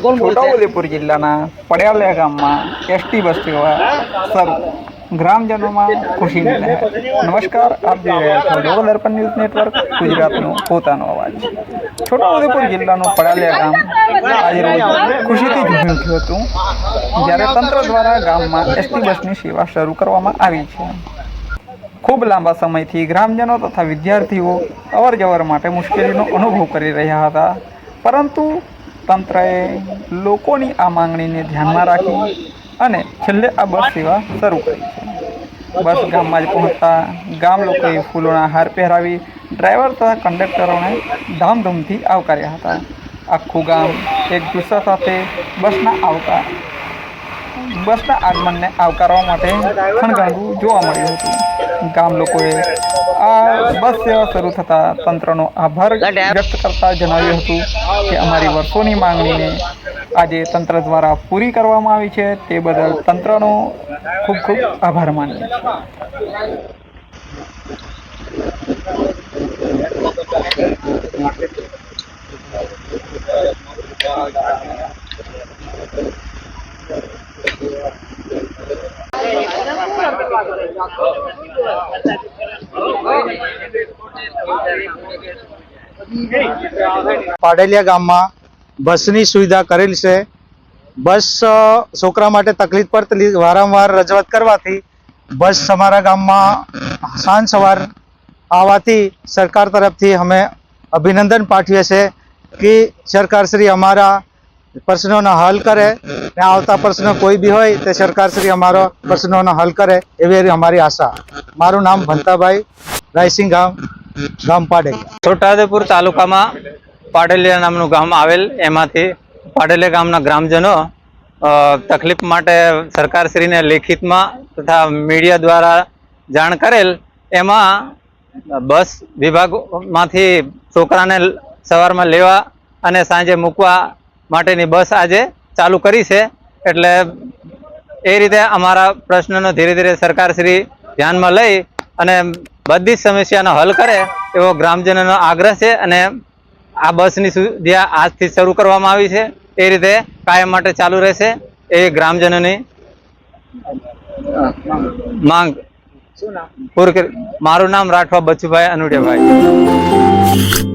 છોટાઉદેપુર જિલ્લાના પડ્યાલિયા ગામમાં ST bus સેવા શરૂ ગ્રામજનોમાં ખુશી નમસ્કાર, આપ જોઈ રહ્યા છો લોકલ દર્પણ ન્યૂઝ નેટવર્ક, ગુજરાતનો પોતાનો અવાજ. છોટાઉદેપુર જિલ્લાનું પડાલિયા ગામ આજે રોજ ખુશીથી ઝૂમી ઉઠ્યું હતું. જ્યારે તંત્ર દ્વારા ગામમાં એસટી બસની સેવા શરૂ કરવામાં આવી છે. ખૂબ લાંબા સમયથી ગ્રામજનો તથા વિદ્યાર્થીઓ અવર જવર માટે મુશ્કેલીનો અનુભવ કરી રહ્યા હતા. પરંતુ તંત્રએ લોકોની આ માંગણીને ધ્યાનમાં રાખી અને છેલ્લે આ બસ સેવા શરૂ કરી છે. બસ ગામમાં જ પહોંચતા ગામ લોકોએ ફૂલોના હાર પહેરાવી ડ્રાઈવર તથા કંડક્ટરોને ધામધૂમથી આવકાર્યા હતા. આખું ગામ એક જુસ્સા સાથે બસના આવકાર બસના આગમનને આવકારવા માટે ખણગાંઠવું જોવા મળ્યું હતું. ગામ લોકોએ આ બસ સેવા શરૂ થતાં તંત્રનો આભાર વ્યક્ત કરતા જણાવ્યું હતું કે અમારી વર્ષોની માંગણીને આજે તંત્ર દ્વારા પૂરી કરવામાં આવી છે. તે બદલ તંત્રનો ખૂબ ખૂબ આભાર માનીએ છીએ. પાડેલિયા ગામમાં બસની સુવિધા કરેલ છે. બસ છોકરા માટે તકલીફ પડતી વારંવાર રજૂઆત કરવાથી બસ અમારા ગામમાં સાંજ સવાર આવવાથી સરકાર તરફથી અમે અભિનંદન પાઠવીએ છીએ કે સરકારશ્રી અમારા પ્રશ્નોનો હલ કરે ને આવતા પ્રશ્ન કોઈ બી હોય, તે સરકારશ્રી અમારો પ્રશ્નોનો હલ કરે, એવી અમારી આશા. મારું નામ ભંતાભાઈ રાયસિંગ ગામ ગામ પાડેલિયા છોટાઉદેપુર તાલુકામાં પાડેલિયા નામનું ગામ આવેલ, એમાંથી પાડેલિયા ગામના ગ્રામજનો તકલીફ માટે સરકારશ્રીને લેખિતમાં તથા મીડિયા દ્વારા જાણ કરેલ, એમાં બસ વિભાગમાંથી છોકરાને સવારમાં લેવા અને સાંજે મૂકવા માટેની બસ આજે ચાલુ કરી છે. એટલે એ રીતે અમારા પ્રશ્નનો ધીરે ધીરે સરકારશ્રી ધ્યાનમાં લઈ અને બધી જ સમસ્યાનો હલ કરે એવો ગ્રામજનોનો આગ્રહ છે અને આ બસની સુવિધા આજથી શરૂ કરવામાં આવી છે એ રીતે કાયમ માટે ચાલુ રહેશે એ ગ્રામજનોની માંગ. મારું નામ રાઠવા બચુભાઈ અનુડિયાભાઈ.